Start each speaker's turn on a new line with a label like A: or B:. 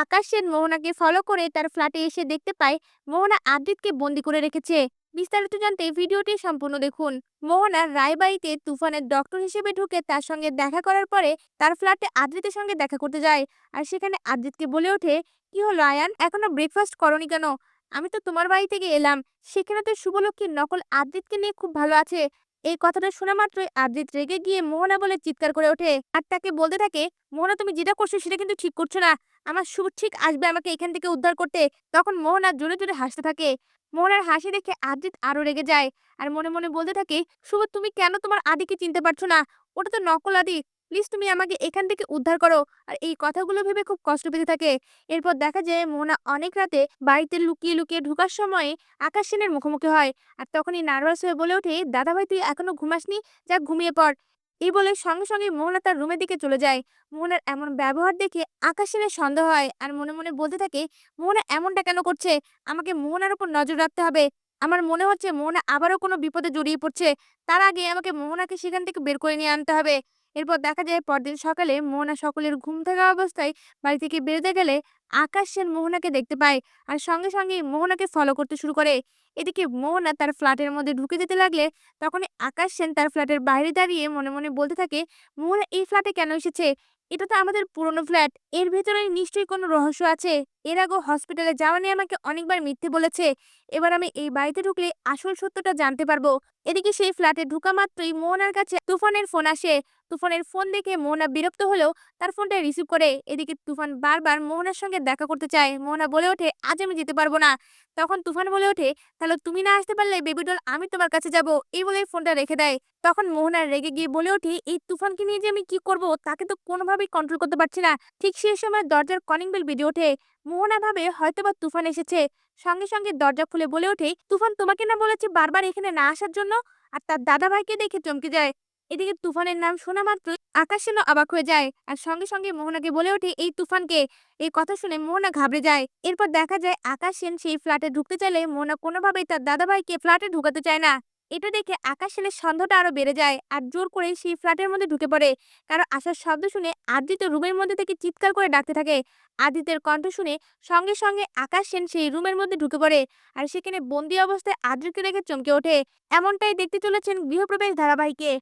A: আকাশ Sen মোহনাকে follow করে তার ফ্ল্যাটে এসে দেখতে পায়, মোহনা আদ্রিতকে বন্দি করে রেখেছে। বিস্তারিত জানতে ভিডিওটি সম্পূর্ণ দেখুন। মোহনা রায়বাড়িতে তুফানের ডক্টর হিসেবে ঢুকে তার সঙ্গে দেখা করার পরে তার ফ্ল্যাটে আদ্রিতের সঙ্গে দেখা করতে যায় আর সেখানে আদ্রিতকে বলে ওঠে, কি হলো আয়ান? এখনও ব্রেকফাস্ট করনি কেন? আমি তো তোমার বাড়ি থেকে এলাম। সেখানে তো শুভলক্ষীর নকল আদ্রিতকে নিয়ে খুব ভালো আছে। এই কথাটা শোনা মাত্রই আদ্রিত রেগে গিয়ে মোহনা বলে চিৎকার করে ওঠে। আর তাকে বলতে থাকে, মোহনা, তুমি যেটা করছ সেটা কিন্তু ঠিক করছ না। আমার শুভ ঠিক আসবে আমাকে এখান থেকে উদ্ধার করতে। তখন মোহনা জোরে জোরে হাসতে থাকে। মোহনার হাসি দেখে আদ্রিত আরও রেগে যায়। আর মনে মনে বলতে থাকে, শুভ, তুমি কেন তোমার আদিকে চিনতে পারছ না? ওটা তো নকল আদি। প্লিজ তুমি আমাকে এখান থেকে উদ্ধার করো। আর এই কথাগুলো ভেবে খুব কষ্ট পেতে থাকে। এরপর দেখা যায় মোহনা অনেক রাতে বাড়িতে লুকিয়ে লুকিয়ে ঢুকার সময় আকাশ সেনের মুখোমুখি হয়। আর তখনই নার্ভাস হয়ে বলে ওঠে, দাদাভাই, তুই এখনও ঘুমাসনি? যা ঘুমিয়ে পড়। এই বলে সঙ্গে সঙ্গে মোহনা তার রুমের দিকে চলে যায়। মোহনার এমন ব্যবহার দেখে আকাশ সেনের সন্দেহ হয়। আর মনে মনে বলতে থাকে মোহনা এমনটা কেন করছে? আমাকে মোহনার উপর নজর রাখতে হবে। আমার মনে হচ্ছে মোহনা আবারও কোনো বিপদে জড়িয়ে পড়ছে। তার আগে আমাকে মোহনাকে সেখান থেকে বের করে নিয়ে আনতে হবে। এরপর দেখা যায় পরদিন সকালে মোহনা সকলের ঘুম থাকা অবস্থায় বাড়ি থেকে বেরোতে গেলে আকাশ সেন মোহনাকে দেখতে পায়। আর সঙ্গে সঙ্গে মোহনাকে ফলো করতে শুরু করে। এদিকে মোহনা তার ফ্ল্যাটের মধ্যে ঢুকে যেতে লাগলে তখনই আকাশ সেন তার ফ্ল্যাটের বাইরে দাঁড়িয়ে মনে মনে বলতে থাকে, মোহনা, এই ফ্ল্যাটে কেন এসেছে? এটা তো আমাদের পুরনো ফ্ল্যাট এর ভেতরে নিশ্চয়ই কোনো রহস্য আছে। এর আগেও হসপিটালে যাওয়া নিয়ে আমাকে অনেকবার মিথ্যে বলেছে। এবার আমি এই বাড়িতে ঢুকলে আসল সত্যটা জানতে পারব। এদিকে সেই ফ্ল্যাটে ঢুকা মাত্রই মোহনার কাছে তুফানের ফোন আসে। তুফানের ফোন দেখে মোহনা বিরক্ত হলেও তার ফোনটা রিসিভ করে। এদিকে তুফান বারবার মোহনার সঙ্গে দেখা করতে চায়। মোহনা বলে ওঠে, আজ আমি যেতে পারব না। তখন তুফান বলে ওঠে, তাহলে তুমি না আসতে পারলে বেবি ডল আমি তোমার কাছে যাব। এই বলে ফোনটা রেখে দেয়। তখন মোহনা রেগে গিয়ে বলে ওঠে, এই তুফানকে নিয়ে যে আমি কি করব, তাকে তো কোনোভাবেই কন্ট্রোল করতে পারছি না। ঠিক সেই সময় দরজার কলিং বেল বেজে ওঠে। মোহনা ভাবে হয়তোবা তুফান এসেছে। সঙ্গে সঙ্গে দরজা খুলে বলে ওঠে, তুফান তোমাকে না বলেছে বারবার এখানে না আসার জন্য? আর তার দাদা ভাইকে দেখে চমকে যায়। এদিকে তুফানের নাম শোনা মাত্রই আকাশ যেন অবাক হয়ে যায়। আর সঙ্গে সঙ্গে মোহনাকে বলে ওঠে, এই তুফানকে, এই কথা শুনে মোহনা ঘাবড়ে যায়। এরপর দেখা যায় আকাশ সেন সেই ফ্ল্যাটে ঢুকতে চাইলে মোহনা কোনোভাবেই তার দাদাভাইকে ফ্ল্যাটে ঢুকাতে চায় না। এটা দেখে আকাশ সেনের সন্দেহটা আরও বেড়ে যায় আর জোর করে সেই ফ্ল্যাটের মধ্যে ঢুকে পড়ে। কারণ আসার শব্দ শুনে আদিত্য রুমের মধ্যে থেকে চিৎকার করে ডাকতে থাকে। আদিত্যের কণ্ঠ শুনে সঙ্গে সঙ্গে আকাশ সেন সেই রুমের মধ্যে ঢুকে পড়ে আর সেখানে বন্দি অবস্থায় আদ্রিকে দেখে চমকে ওঠে। এমনটাই দেখতে চলেছেন গৃহপ্রবেশ ধারাবাহিকে।